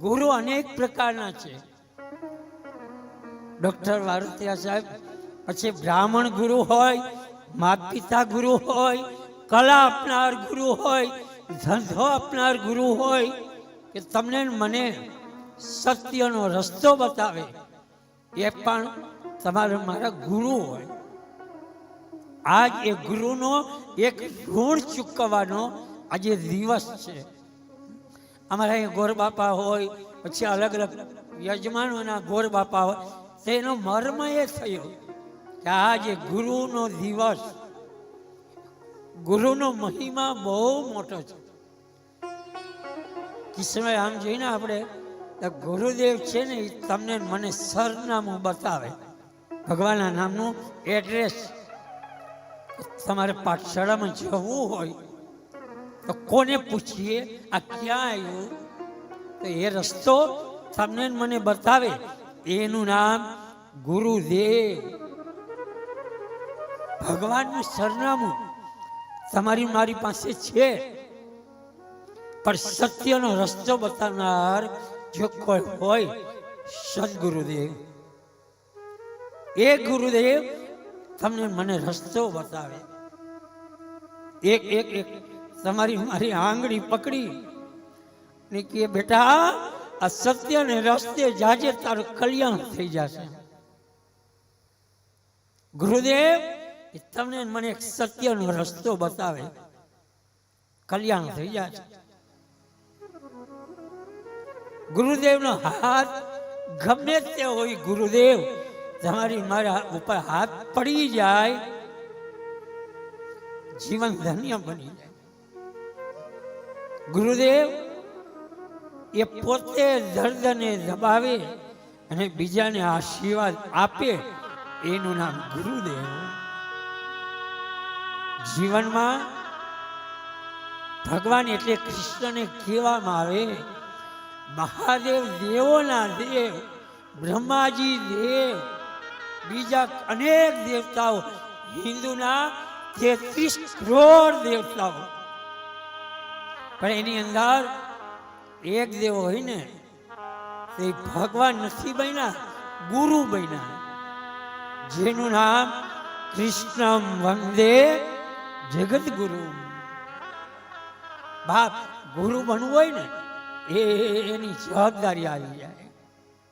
ગુરુ અનેક પ્રકારના છે. ડોક્ટર વારતિયા સાહેબ, પછી બ્રાહ્મણ ગુરુ હોય મા પિતા ગુરુ હોય, કલા આપનાર ગુરુ હોય, ધંધો આપનાર ગુરુ હોય, કે તમને મને સત્યનો રસ્તો બતાવે, એ પણ તમારા મારા ગુરુ હોય. આજ એ ગુરુનો એક ઋણ ચૂકવવાનો આજે દિવસ છે. અમારા અહીંયા ગોર બાપા હોય, પછી અલગ અલગ યજમાનોના ગોર બાપા હોય તેનો મર્મ એ થયો કે આજે ગુરુનો દિવસ, ગુરુનો મહિમા બહુ મોટો છે. કિસ્સામાં આમ જોઈને આપણે ગુરુદેવ છે ને એ તમને મને સરનામું બતાવે. ભગવાનના નામનું એડ્રેસ તમારે પાઠશાળામાં જવું હોય તો કોને પૂછીએ? આ ક્યાં આવ્યું? તો એ રસ્તો તમને મને બતાવે. એનું નામ ગુરુદેવ. ભગવાનનું સરનામું તમારી મારી પાસે છે. પણ સત્યનો રસ્તો બતાવનાર જો કોઈ હોય, સદગુરુદેવ. એ ગુરુદેવ તમને મને રસ્તો બતાવે. એક એક એક. તમારી મારી આંગળી પકડી. ને કે બેટા, આ સત્ય ને રસ્તે જાજે તારું કલ્યાણ થઈ જશે. ગુરુદેવ, એ તમને ને મને એક સત્યનો રસ્તો બતાવે. કલ્યાણ થઈ જશે. ગુરુદેવનો હાથ ગમે તે હોય, ગુરુદેવ, તમારી મારા ઉપર હાથ પડી જાય, જીવન ધન્ય બની જાય. ગુરુદેવ, એ પોતે દર્દને દબાવે અને બીજાને આશીર્વાદ આપે, એનું નામ ગુરુદેવ. જીવનમાં ભગવાન એટલે કૃષ્ણને કહેવામાં આવે, મહાદેવ દેવોના દેવ, બ્રહ્માજી દેવ, બીજા અનેક દેવતાઓ, હિન્દુના તેત્રીસ કરોડ દેવતાઓ. પણ એની અંદર એક દેવો હોય ને એ ભગવાન નથી બન્યા, ગુરુ બન્યા. જેનું નામ કૃષ્ણ વંદે જગત ગુરુ બાપ ગુરુ બનવું હોય ને, એ એની જવાબદારી આવી જાય.